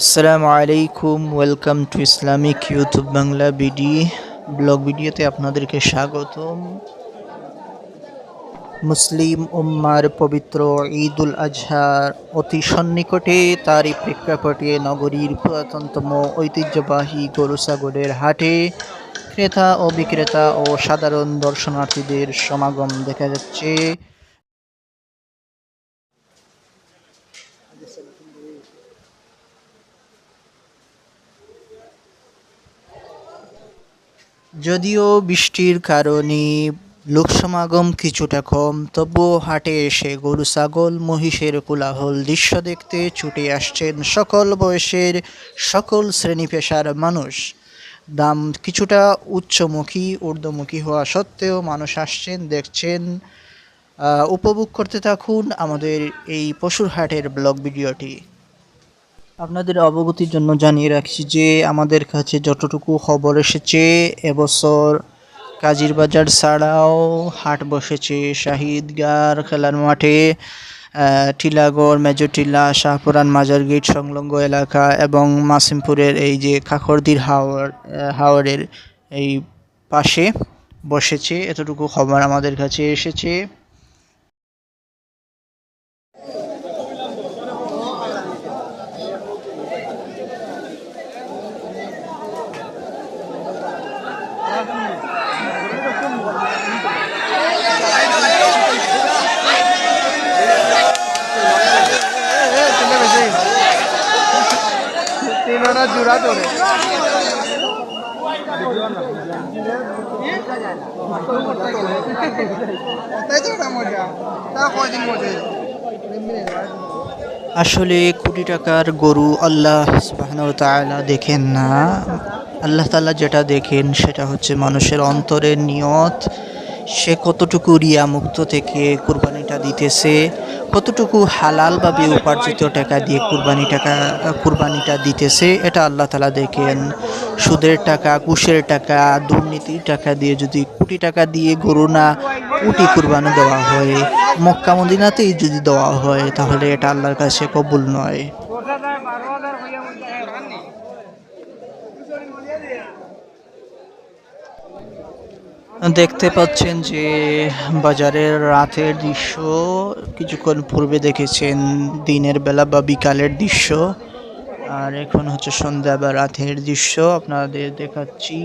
আসসালামু আলাইকুম welcome to Islamic YouTube Bangla BD blog ভিডিওতে আপনাদেরকে স্বাগতম। মুসলিম উম্মার পবিত্র ঈদুল আজহার অতি সন্নিকটে তারই প্রেক্ষাপটে নগরীর পুরাতনতম ঐতিহ্যবাহী গরু হাটে ক্রেতা ও বিক্রেতা ও সাধারণ দর্শনার্থীদের সমাগম দেখা যাচ্ছে। যদিও বৃষ্টির কারণে লোক সমাগম কিছুটা কম, তবুও হাটে এসে গরু, ছাগল, মহিষের কোলাহল দৃশ্য দেখতে ছুটে আসছেন সকল বয়সের সকল শ্রেণি পেশার মানুষ। দাম কিছুটা উচ্চমুখী, ঊর্ধ্বমুখী হওয়া সত্ত্বেও মানুষ আসছেন, দেখছেন। উপভোগ করতে থাকুন আমাদের এই পশুর হাটের ব্লগ ভিডিওটি। আপনাদের অবগতির জন্য জানিয়ে রাখছি যে আমাদের কাছে যতটুকু খবর এসেছে এবছর কাজির বাজার ছাড়াও হাট বসেছে। শাহিদগার খেলার মাঠে টিলাগড় মেজরটিলা শাহপুরান মাজার গেট সংলগ্ন এলাকা এবং মাসিমপুরের এই যে কাকরদির হাওয়ার আহ, হাওরের এই পাশে বসেছে। এতটুকু খবর আমাদের কাছে এসেছে। আসলে কোটি টাকার গরু আল্লাহ দেখেন না। আল্লাহ তাআলা যেটা দেখেন সেটা হচ্ছে মানুষের অন্তরের নিয়ত। সে কতটুকু রিয়া মুক্ত থেকে কুরবানিটা দিতেছে। কতটুকু হালালভাবে উপার্জিত টাকা দিয়ে কুরবানি টাকা, কুরবানিটা দিতেছে, এটা আল্লাহ তাআলা দেখেন। সুদের টাকা, ঘুষের টাকা, দুর্নীতির টাকা দিয়ে যদি কোটি টাকা দিয়ে গরু না কোটি কুরবানি দেওয়া হয়, মক্কা মদিনাতেই যদি দেওয়া হয়, তাহলে এটা আল্লাহর কাছে কবুল নয়। দেখতে পাচ্ছেন যে বাজারের রাতের দৃশ্য, কিছুক্ষণ পূর্বে দেখেছেন দিনের বেলা বা বিকালের দৃশ্য। আর এখন হচ্ছে সন্ধ্যা বা রাতের দৃশ্য, আপনাদের দেখাচ্ছি।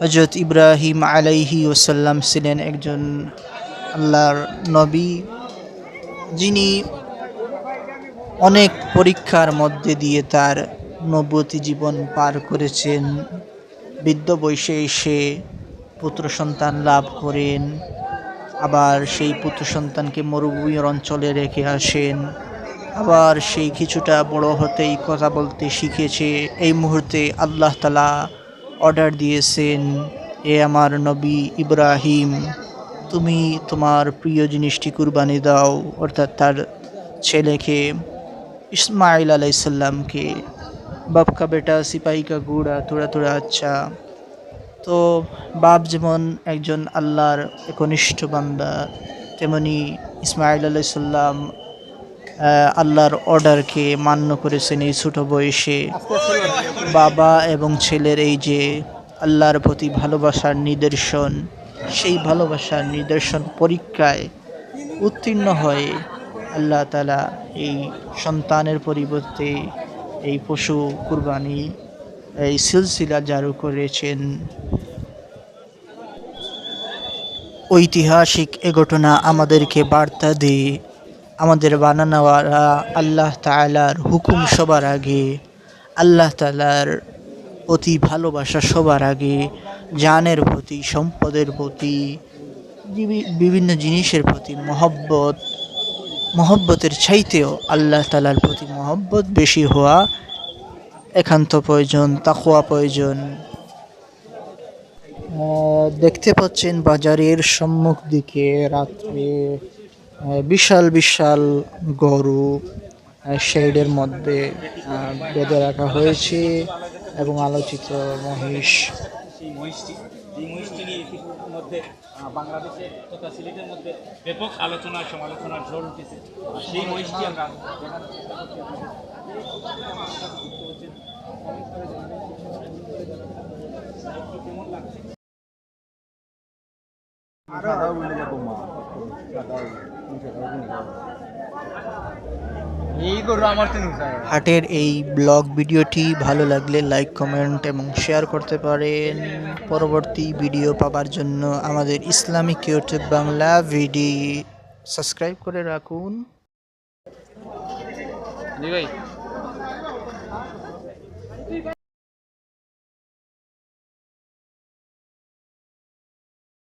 হজরত ইব্রাহিম আলাইহি ওসাল্লাম ছিলেন একজন আল্লাহর নবী। যিনি অনেক পরীক্ষার মধ্যে দিয়ে তার নবতী জীবন পার করেছেন। বৃদ্ধ বয়সে এসে পুত্র সন্তান লাভ করেন। আবার সেই পুত্র সন্তানকে মরুভূমির অঞ্চলে রেখে আসেন। আবার সেই কিছুটা বড় হতেই কথা বলতে শিখেছে। এই মুহূর্তে আল্লাহ তালা অর্ডার দিয়েছেন, এ আমার নবী ইব্রাহিম, তুমি তোমার প্রিয় জিনিসটি কুরবানি দাও। অর্থাৎ তার ছেলেকে ইসমাইল আলাইসাল্লামকে বাপ কা বেটা, সিপাহী কা গুড়া তোড়া তোড়া আচ্ছা। তো বাপ যেমন একজন আল্লাহর একনিষ্ঠ বান্দা, তেমনি ইসমাইল আলাইসাল্লাম আল্লাহর অর্ডারকে মান্য করেছেন এই ছোট বয়সে। বাবা এবং ছেলের এই যে আল্লাহর প্রতি ভালোবাসার নিদর্শন, সেই ভালোবাসার নিদর্শন পরীক্ষায় উত্তীর্ণ হয়ে আল্লাহ তালা এই সন্তানের পরিবর্তে এই পশু কুরবানি এই সিলসিলা জারু করেছেন। ঐতিহাসিক এ ঘটনা আমাদেরকে বার্তা দেয়। আমাদের বানানোয়ারা আল্লাহ তালার হুকুম সবার আগে, আল্লাহ তালার প্রতি ভালোবাসা সবার আগে, জানের প্রতি, সম্পদের প্রতি বিভিন্ন জিনিসের প্রতি মহব্বত মহব্বতের চাইতেও আল্লাহ তালার প্রতি মহব্বত বেশি হওয়া একান্ত প্রয়োজন তাকোয়া প্রয়োজন। দেখতে পাচ্ছেন বাজারের সম্মুখ দিকে রাত্রে বিশাল বিশাল গরু শেডের মধ্যে বেঁধে রাখা হয়েছে এবং আলোচিত মহিষ। মধ্যে আহ, বাংলাদেশে তথা সিলেটের মধ্যে ব্যাপক আলোচনা সমালোচনার ঝড় উঠেছে। সেই মহিষটি আমরা চেষ্টা করছি। কেমন লাগছে এই হাটের এই ব্লগ ভিডিওটি ভালো লাগলে লাইক কমেন্ট এবং শেয়ার করতে পারেন। পরবর্তী ভিডিও পাবার জন্য আমাদের ইসলামিক ইউটিউব বাংলা ভিডি সাবস্ক্রাইব করে রাখুন।